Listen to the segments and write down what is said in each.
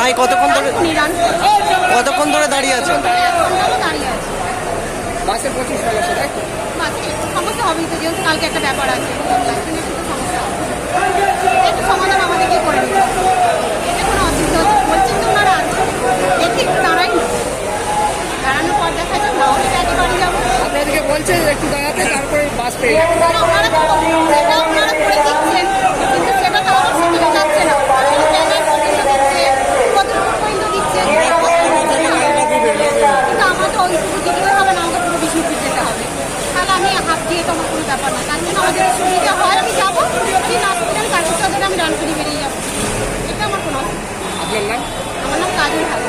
প্রায় কতক্ষণ ধরে নিরান। কতক্ষণ ধরে দাঁড়িয়ে আছেন? দাঁড়িয়ে আছে বাসের প্রচুর সমস্যা তাই তো? একটু সমস্যা হবেই তো যেহেতু কালকে একটা ব্যাপার আছে একটু তো সমস্যা হবে। একটু সমাধান আমাদেরকে করে দিতে হবে। এটা কোনো অসুবিধা বলছেন তো ওনারা আছে দেখি দাঁড়াই দাঁড়ানোর পর দেখা যাক না হলে ব্যাগে বাড়ি যাব। আপনাদেরকে বলছে একটু দাঁড়াতে তারপরে বাস পেয়ে যাবেন। না, ওনারা তো সেটা ওনারা করে দিচ্ছেন কিন্তু সেটা তো আমার সেখানে যাচ্ছে না জায়গায় পর্যন্ত দিচ্ছে কতটুকু পর্যন্ত দিচ্ছে কিন্তু আমার তো ওইটুকু দিতে হবে না আমাকে পুরো বিষ্ণুপুর যেতে হবে তাহলে আমি হাত দিয়ে তো আমার কোনো ব্যাপার না তার জন্য আমাদের সুবিধা হয় আমি যাব কি না সুবিধা আমি কাজের সাথে আমি রান করে বেরিয়ে যাব এটা আমার কোনো অসুবিধা নেই। আপনার নাম আমার নাম কাজল হাজার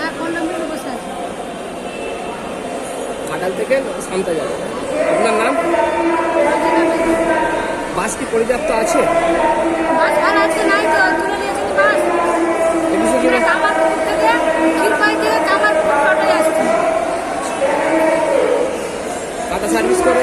হ্যাঁ পনেরো মিনিট বসে আছে। ঘাটাল থেকে শান্তা যাবেন আপনার নাম? বাস কি পর্যাপ্ত আছে? বাস ভাড়া আজকে নাই তো তুলে নিয়েছেন বাস। একুশে আমরা জুলাই কামারপুর থেকে ক্ষীরপাই থেকে কামারপুর টোটোয় আসছি। কাটা সার্ভিস করে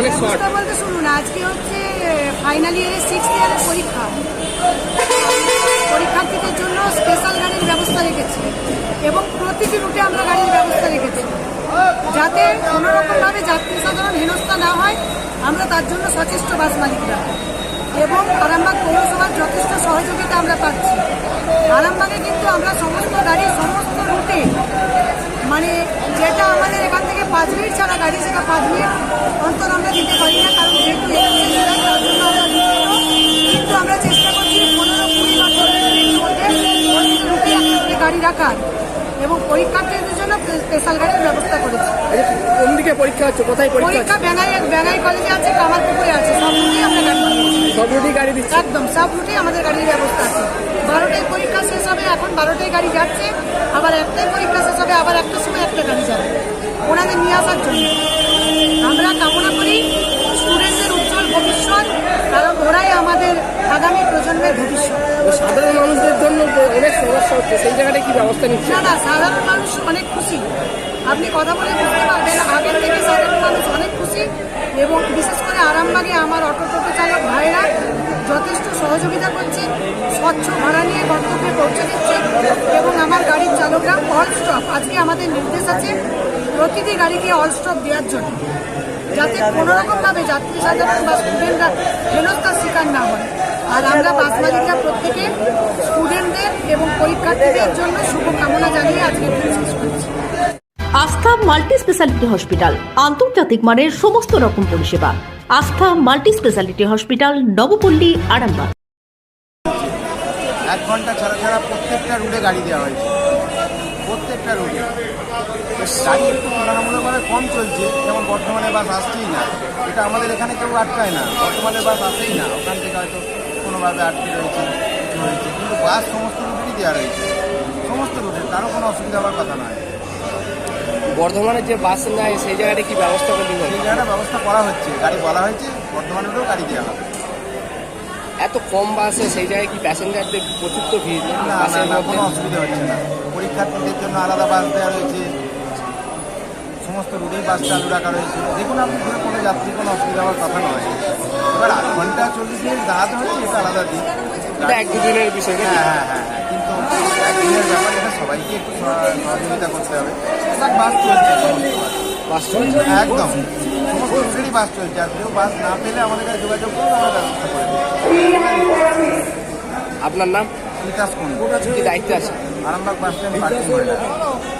অনেক শর্ট বলতে শুনুন আজকে হচ্ছে ফাইনাল ইয়ারের সিক্স ইয়ারের পরীক্ষা। পরীক্ষার্থীদের জন্য স্পেশাল গাড়ির ব্যবস্থা রেখেছি এবং প্রতিটি রুটে আমরা গাড়ির ব্যবস্থা রেখেছি। যাতে কোনোরকমভাবে যাত্রী সাধারণ হেনস্থা না হয় আমরা তার জন্য সচেষ্ট বাস মালিকরা। এবং আরামবাগ পৌরসভার যথেষ্ট সহযোগিতা আমরা পাচ্ছি। আরামবাগে কিন্তু আমরা সমস্ত গাড়ি সমস্ত রুটে মানে যেটা আমাদের এখান থেকে পাঁচ মিনিট ছাড়া গাড়ি সেটা পাঁচ মিনিট অন্তর আমরা দিতে পারি না কারণ যেহেতু কিন্তু আমরা চেষ্টা করছি পনেরো কুড়ি বা মধ্যে গাড়ি রাখার এবং পরীক্ষার্থীদের জন্য স্পেশাল গাড়ির ব্যবস্থা করেছি। আচ্ছা, কোন দিকে পরীক্ষা হচ্ছে? কোথায় পরীক্ষা কলেজে আছে কামারপুকুরে আছে। সব রুটেই আমরা গাড়ি দিচ্ছি সব রুটেই গাড়ি দিচ্ছে? একদম সব রুটেই আমাদের গাড়ির ব্যবস্থা আছে বারোটায় পরীক্ষা শেষ হবে এখন বারোটায় গাড়ি যাচ্ছে আবার একটাই পরীক্ষা শেষ হবে আবার একটার সময় একটা গাড়ি যাবে ওনাদের নিয়ে আসার জন্য আমরা কামনা করি স্টুডেন্টদের আগামী প্রজন্মের ভবিষ্যৎ তো সাধারণ মানুষদের জন্য তো অনেক সমস্যা হচ্ছে সেই নিচ্ছে। না না, সাধারণ মানুষ অনেক খুশি। আপনি কথা বলে বুঝতে পারবেন, আগের থেকে সাধারণ মানুষ অনেক খুশি এবং বিশেষ করে আরামবাগে আমার অটো টোটো চালক ভাইরা যথেষ্ট সহযোগিতা করছে, স্বচ্ছ ভাড়া নিয়ে গন্তব্যে পৌঁছে দিচ্ছে এবং আমার গাড়ির চালকরা অল স্টপ আজকে আমাদের নির্দেশ আছে প্রতিটি গাড়িকে অল স্টপ দেওয়ার জন্য, যাতে কোনো রকমভাবে যাত্রী সাধারণ বা স্টুডেন্টরা হেনস্থার শিকার না হয়। আর আমরা বাস মালিকরা প্রত্যেকে স্টুডেন্টদের এবং পরীক্ষার্থীদের জন্য শুভকামনা জানিয়ে আজকে শেষ করছি। আস্থা মাল্টি স্পেশালিটি হসপিটাল আন্তর্জাতিক মানের সমস্ত রকম পরিষেবা। Astha multi speciality hospital Nabapalli Arambagh. এক ঘণ্টা ছাড়া ছাড়া প্রত্যেকটা রুটে গাড়ি দেওয়া হয়েছে। প্রত্যেকটা রুটে। গাড়ি একটু তুলনামূলকভাবে কম চলছে যেমন বর্তমানে বাস আসছেই না। এটা আমাদের এখানে কেউ আটকায় না। বর্তমানে বাস আসেই না ওখান থেকে হয়তো কোনোভাবে আটকে রয়েছে কিছু হয়েছে কিন্তু বাস সমস্ত রুটেরই দেওয়া রয়েছে। সমস্ত রুটের কারও কোনো অসুবিধা হওয়ার কথা নয়। বর্ধমানের যে বাস নেয় সেই জায়গাটা কি ব্যবস্থা করে দিবেন সেই জায়গাটা ব্যবস্থা করা হচ্ছে। গাড়ি বলা হয়েছে বর্ধমানেরও গাড়ি দেওয়া হবে। এত কম বাসে সেই জায়গায় কি প্যাসেঞ্জারদের প্রচুর তো ভিড়? বাসের না কোনো অসুবিধা হচ্ছে না। পরীক্ষার্থীদের জন্য আলাদা বাস দেওয়া রয়েছে। সমস্ত রুটেই বাস চালু রাখা রয়েছে। দেখুন আপনি কোনো যাত্রী কোনো অসুবিধা হওয়ার কথা নয়। এবার আধ ঘণ্টা চল্লিশ মিনিট দাঁড়াতে হচ্ছে এটা আলাদা এটা এক দুদিনের বিষয়? হ্যাঁ হ্যাঁ হ্যাঁ হ্যাঁ। কিন্তু একদিনের ব্যাপার এটা সবাইকে একটু সহযোগিতা করতে হবে। বাস চলছে বাস। বাস চলছে? একদম। সমস্ত রুটেরই বাস চলছে। আর কেউ বাস না পেলে আমাদের কাছে যোগাযোগ করুন আমরা ব্যবস্থা করে আপনার নাম? বিকাশ কোন কি দায়িত্বে আছে? Arambagh bus stand parking